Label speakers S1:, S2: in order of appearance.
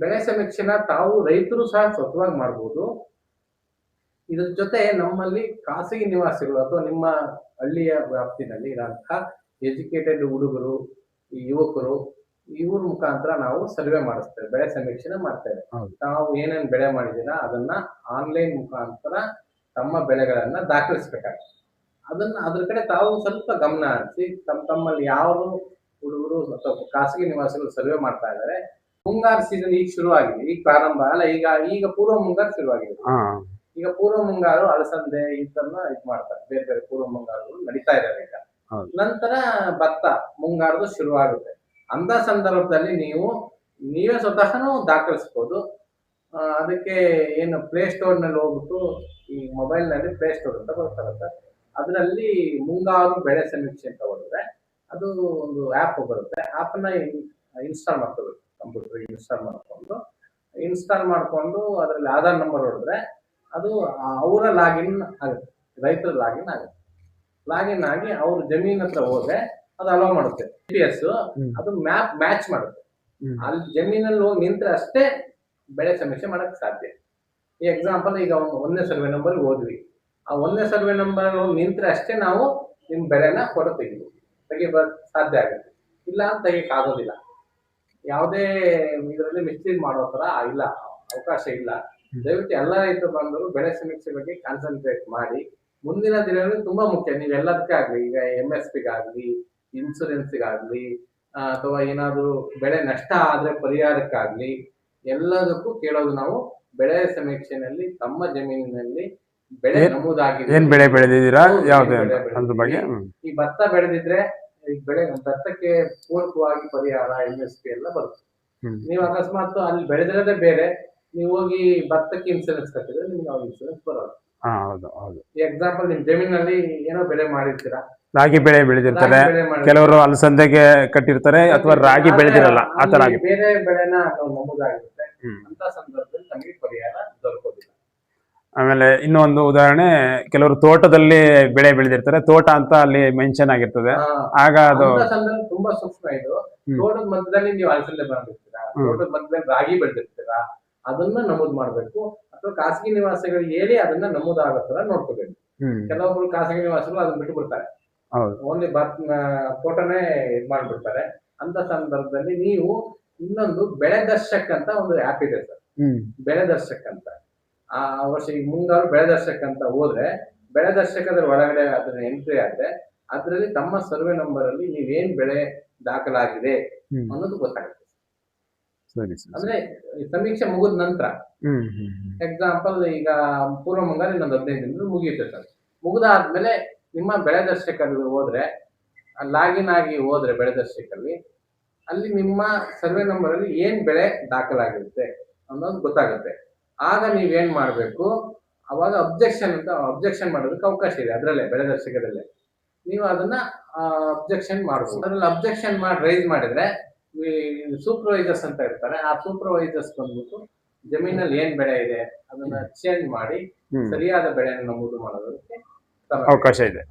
S1: ಬೆಳೆ ಸಮೀಕ್ಷೆನ ತಾವು ರೈತರು ಸಹ ಸ್ವತಃವಾಗಿ ಮಾಡಬಹುದು ಇದ್ರ ಜೊತೆ ನಮ್ಮಲ್ಲಿ ಖಾಸಗಿ ನಿವಾಸಿಗಳು ಅಥವಾ ನಿಮ್ಮ ಹಳ್ಳಿಯ ವ್ಯಾಪ್ತಿನಲ್ಲಿ ಇರೋಂತಹ ಎಜುಕೇಟೆಡ್ ಹುಡುಗರು ಈ ಯುವಕರು ಇವ್ರ ಮುಖಾಂತರ ನಾವು ಸರ್ವೆ ಮಾಡಿಸ್ತೇವೆ ಬೆಳೆ ಸಮೀಕ್ಷೆನ ಮಾಡ್ತೇವೆ. ತಾವು ಏನೇನ್ ಬೆಳೆ ಮಾಡಿದ್ದೀರಾ ಅದನ್ನ ಆನ್ಲೈನ್ ಮುಖಾಂತರ ತಮ್ಮ ಬೆಳೆಗಳನ್ನ ದಾಖಲಿಸ್ಬೇಕಾಗ್ತದೆ ಅದನ್ನ ಅದ್ರ ಕಡೆ ತಾವು ಸ್ವಲ್ಪ ಗಮನ ಹರಿಸಿ ತಮ್ಮ ತಮ್ಮಲ್ಲಿ ಯಾರು ಹುಡುಗರು ಅಥವಾ ಖಾಸಗಿ ನಿವಾಸಿಗಳು ಸರ್ವೆ ಮಾಡ್ತಾ ಇದ್ದಾರೆ ಮುಂಗಾರು ಸೀಸನ್ ಈಗ ಶುರುವಾಗಿದೆ ಈಗ ಪ್ರಾರಂಭ. ಅಲ್ಲ ಈಗ ಈಗ ಪೂರ್ವ ಮುಂಗಾರು ಶುರುವಾಗಿದೆ.
S2: ಆಗಿದೆ
S1: ಈಗ ಪೂರ್ವ ಮುಂಗಾರು ಅಲಸಂದೆ ಇದನ್ನ ಇದು ಮಾಡ್ತಾರೆ. ಬೇರೆ ಬೇರೆ ಪೂರ್ವ ಮುಂಗಾರುಗಳು ನಡೀತಾ ಇದಾವೆ ಈಗ. ನಂತರ ಭತ್ತ ಮುಂಗಾರದು ಶುರುವಾಗುತ್ತೆ. ಅಂತ ಸಂದರ್ಭದಲ್ಲಿ ನೀವು ನೀವೇ ಸ್ವತಃನು ದಾಖಲಿಸ್ಬೋದು. ಅದಕ್ಕೆ ಏನು ಪ್ಲೇ ಸ್ಟೋರ್ನಲ್ಲಿ ಹೋಗ್ಬಿಟ್ಟು ಈ ಮೊಬೈಲ್ನಲ್ಲಿ ಪ್ಲೇ ಸ್ಟೋರ್ ಅಂತ ಬರ್ತಾರತ್ತ ಅದರಲ್ಲಿ ಮುಂಗಾರು ಬೆಳೆ ಸಮೀಕ್ಷೆ ಅಂತ ಹೊಡೆದ್ರೆ ಅದು ಒಂದು ಆ್ಯಪ್ ಬರುತ್ತೆ. ಆ್ಯಪ್ನ ಇನ್ಸ್ಟಾಲ್ ಮಾಡ್ಕೋಬೇಕು. ಕಂಪ್ಯೂಟರ್ ಇನ್ಸ್ಟಾಲ್ ಮಾಡ್ಕೊಂಡು ಇನ್ಸ್ಟಾಲ್ ಮಾಡಿಕೊಂಡು ಅದರಲ್ಲಿ ಆಧಾರ್ ನಂಬರ್ ಹೊಡೆದ್ರೆ ಅದು ಅವರ ಲಾಗಿನ್ ಆಗುತ್ತೆ. ರೈತರ ಲಾಗಿನ್ ಆಗುತ್ತೆ. ಲಾಗಿನ್ ಆಗಿ ಅವ್ರ ಜಮೀನ್ ಹತ್ರ ಹೋದ್ರೆ ಅದು ಅಲೋ ಮಾಡುತ್ತೆ. ಜಿ ಪಿ ಎಸ್ ಅದು ಮ್ಯಾಪ್ ಮ್ಯಾಚ್ ಮಾಡುತ್ತೆ. ಅಲ್ಲಿ ಜಮೀನಲ್ಲಿ ಹೋಗಿ ನಿಂತ್ರೆ ಅಷ್ಟೇ ಬೆಳೆ ಸಮೀಕ್ಷೆ ಮಾಡಕ್ ಸಾಧ್ಯ. ಈ ಎಕ್ಸಾಂಪಲ್ ಈಗ ಒಂದು ಒಂದನೇ ಸರ್ವೆ ನಂಬರ್ ಹೋದ್ವಿ. ಆ ಒಂದನೇ ಸರ್ವೆ ನಂಬರ್ ಹೋಗಿ ನಿಂತ್ರೆ ಅಷ್ಟೇ ನಾವು ನಿಮ್ ಬೆಳೆನ ಕೊಡ ತೆಗಿಬೋದು ತೆಗಿಬ ಸಾಧ್ಯ ಆಗುತ್ತೆ. ಇಲ್ಲ ಅಂತ ತೆಗಿಯಕ್ ಆಗೋದಿಲ್ಲ. ಯಾವುದೇ ಇದರಲ್ಲಿ ಮಿಸ್ಲೀಡ್ ಮಾಡೋ ತರ ಇಲ್ಲ ಅವಕಾಶ ಇಲ್ಲ. ದಯವಿಟ್ಟು ಎಲ್ಲ ರೈತರು ಬಂದರು ಬೆಳೆ ಸಮೀಕ್ಷೆ ಬಗ್ಗೆ ಕಾನ್ಸಂಟ್ರೇಟ್ ಮಾಡಿ. ಮುಂದಿನ ದಿನಗಳಲ್ಲಿ ತುಂಬಾ ಮುಖ್ಯ ನೀವು ಎಲ್ಲದಕ್ಕೆ ಆಗ್ಲಿ ಈಗ ಎಂ ಎಸ್ ಪಿಗಾಗ್ಲಿ ಇನ್ಸೂರೆನ್ಸ್ಗಾಗ್ಲಿ ಅಥವಾ ಏನಾದರೂ ಬೆಳೆ ನಷ್ಟ ಆದ್ರೆ ಪರಿಹಾರಕ್ಕಾಗ್ಲಿ ಎಲ್ಲದಕ್ಕೂ ಕೇಳೋದು ನಾವು ಬೆಳೆ ಸಮೀಕ್ಷೆನಲ್ಲಿ ತಮ್ಮ ಜಮೀನಿನಲ್ಲಿ ಬೆಳೆ ನಮೂದಾಗಿದೆ.
S2: ಏನ್ ಬೆಳೆ ಬೆಳೆದಿದ್ದೀರಾ? ಯಾವ್ದು ಅದ್ರ ಬಗ್ಗೆ?
S1: ಈ ಭತ್ತ ಬೆಳೆದಿದ್ರೆ ಬೆಳೆ ಭತ್ತಕ್ಕೆ ಪೂರಕವಾಗಿ ಪರಿಹಾರ ಎಂ ಎಸ್ ಪಿ ಎಲ್ಲ ಬರುತ್ತೆ. ನೀವು ಅಕಸ್ಮಾತ್ ಅಲ್ಲಿ ಬೆಳೆದಿರೋದೇ ಬೇರೆ ನೀವು ಹೋಗಿ ಭತ್ತಕ್ಕೆ ಇನ್ಸೂರೆನ್ಸ್ ಕಟ್ಟಿದ್ರೆ ನಿಮ್ಗೆ ಅವ್ರ ಇನ್ಸೂರೆನ್ಸ್ ಬರೋದು ಎಕ್ಸಾಂಪಲ್ ನಿಮ್ ಜಮೀನಲ್ಲಿ ಏನೋ ಬೆಳೆ ಮಾಡಿರ್ತೀರಾ?
S2: ರಾಗಿ ಬೆಳೆ ಬೆಳೆದಿರ್ತಾರೆ. ಕೆಲವರು ಅಲಸಂದೆಗೆ ಕಟ್ಟಿರ್ತಾರೆ ಅಥವಾ ರಾಗಿ ಬೆಳೆದಿರಲ್ಲ ಆತರ ತರ
S1: ಬೇರೆ ಬೆಳೆನ ನಮೂದಾಗಿರುತ್ತೆ.
S2: ಹ್ಮ್.
S1: ಅಂತ ಸಂದರ್ಭದಲ್ಲಿ ನಮಗೆ ಪರಿಹಾರ
S2: ಆಮೇಲೆ ಇನ್ನೊಂದು ಉದಾಹರಣೆ ಕೆಲವರು ತೋಟದಲ್ಲಿ ಬೆಳೆ ಬೆಳೆದಿರ್ತಾರೆ. ತೋಟ ಅಂತ ಅಲ್ಲಿ ಮೆನ್ಷನ್ ಆಗಿರ್ತದೆ. ಆಗ ಅದು
S1: ತುಂಬಾ ಸೂಕ್ಷ್ಮ ಇದು. ತೋಟದ ಮಧ್ಯದಲ್ಲಿ ನೀವು ಅಲಸಂದೆ ಬೆಳೆದಿರ್ತೀರಾ. ತೋಟದ ಮಧ್ಯದಲ್ಲಿ ರಾಗಿ ಬೆಳೆದಿರ್ತೀರಾ? ಅದನ್ನ ನಮೂದು ಮಾಡ್ಬೇಕು. ಅಥವಾ ಖಾಸಗಿ ನಿವಾಸಗಳು ಹೇಳಿ ಅದನ್ನ ನಮೂದಾಗೋ ತರ ನೋಡ್ಕೋಬೇಕು. ಕೆಲವೊಬ್ರು ಖಾಸಗಿ ನಿವಾಸಿಗಳು ಅದನ್ನ ಬಿಟ್ಟು ಬಿಡ್ತಾರೆ ಓನ್ಲಿ ಬತ್ ತೋಟನೇ ಇದ್ ಮಾಡ್ಬಿಡ್ತಾರೆ. ಅಂತ ಸಂದರ್ಭದಲ್ಲಿ ನೀವು ಇನ್ನೊಂದು ಬೆಳೆ ದರ್ಶಕ್ ಅಂತ ಒಂದು ಆ್ಯಪ್ ಇದೆ ಸರ್. ಬೆಳೆ ದರ್ಶಕ್ ಅಂತ. ಆ ವರ್ಷ ಈಗ ಬೆಳೆ ದರ್ಶಕ ಅಂತ ಹೋದ್ರೆ ಬೆಳೆ ದರ್ಶಕದ ಒಳಗಡೆ ಅದನ್ನ ಎಂಟ್ರಿ ಆದ್ರೆ ಅದರಲ್ಲಿ ತಮ್ಮ ಸರ್ವೆ ನಂಬರ್ ಅಲ್ಲಿ ನೀವೇನ್ ಬೆಳೆ ದಾಖಲಾಗಿದೆ ಅನ್ನೋದು ಗೊತ್ತಾಗುತ್ತೆ. ಅಂದ್ರೆ ಸಮೀಕ್ಷೆ ಮುಗಿದ ನಂತರ. ಎಕ್ಸಾಂಪಲ್ ಈಗ ಪೂರ್ವ ಮುಂಗಾರು ಇನ್ನೊಂದು ಹದಿನೈದು ದಿನ ಮುಗಿಯುತ್ತೆ ಸರ್ ಮುಗಿದಾದ್ಮೇಲೆ ನಿಮ್ಮ ಬೆಳೆ ದರ್ಶಕಲ್ಲಿ ಹೋದ್ರೆ ಲಾಗಿನ್ ಆಗಿ ಹೋದ್ರೆ ಬೆಳೆ ದರ್ಶಕಲ್ಲಿ ಅಲ್ಲಿ ನಿಮ್ಮ ಸರ್ವೆ ನಂಬರ್ ಅಲ್ಲಿ ಏನ್ ಬೆಳೆ ದಾಖಲಾಗಿರುತ್ತೆ ಅನ್ನೋದು ಗೊತ್ತಾಗುತ್ತೆ. ಆಗ ನೀವೇನ್ ಮಾಡ್ಬೇಕು? ಅವಾಗ ಅಬ್ಜೆಕ್ಷನ್ ಅಂತ ಅಬ್ಜೆಕ್ಷನ್ ಮಾಡೋದಕ್ಕೆ ಅವಕಾಶ ಇದೆ ಅದರಲ್ಲೇ ಬೆಳೆ ದರ್ಶಕದಲ್ಲೇ ನೀವು ಅದನ್ನ ಅಬ್ಜೆಕ್ಷನ್ ಮಾಡಬಹುದು ಅದ್ರಲ್ಲಿ ಅಬ್ಜೆಕ್ಷನ್ ಮಾಡಿ ರೈಸ್ ಮಾಡಿದ್ರೆ ಸೂಪರ್ವೈಸರ್ಸ್ ಅಂತ ಇರ್ತಾರೆ ಆ ಸೂಪರ್ವೈಸರ್ಸ್ ಬಂದ್ಬಿಟ್ಟು ಜಮೀನಲ್ಲಿ ಏನ್ ಬೆಳೆ ಇದೆ ಅದನ್ನ ಚೇಂಜ್ ಮಾಡಿ ಸರಿಯಾದ ಬೆಳೆಯನ್ನು ನಮೂದು ಮಾಡೋದಕ್ಕೆ
S2: ಅವಕಾಶ ಇದೆ.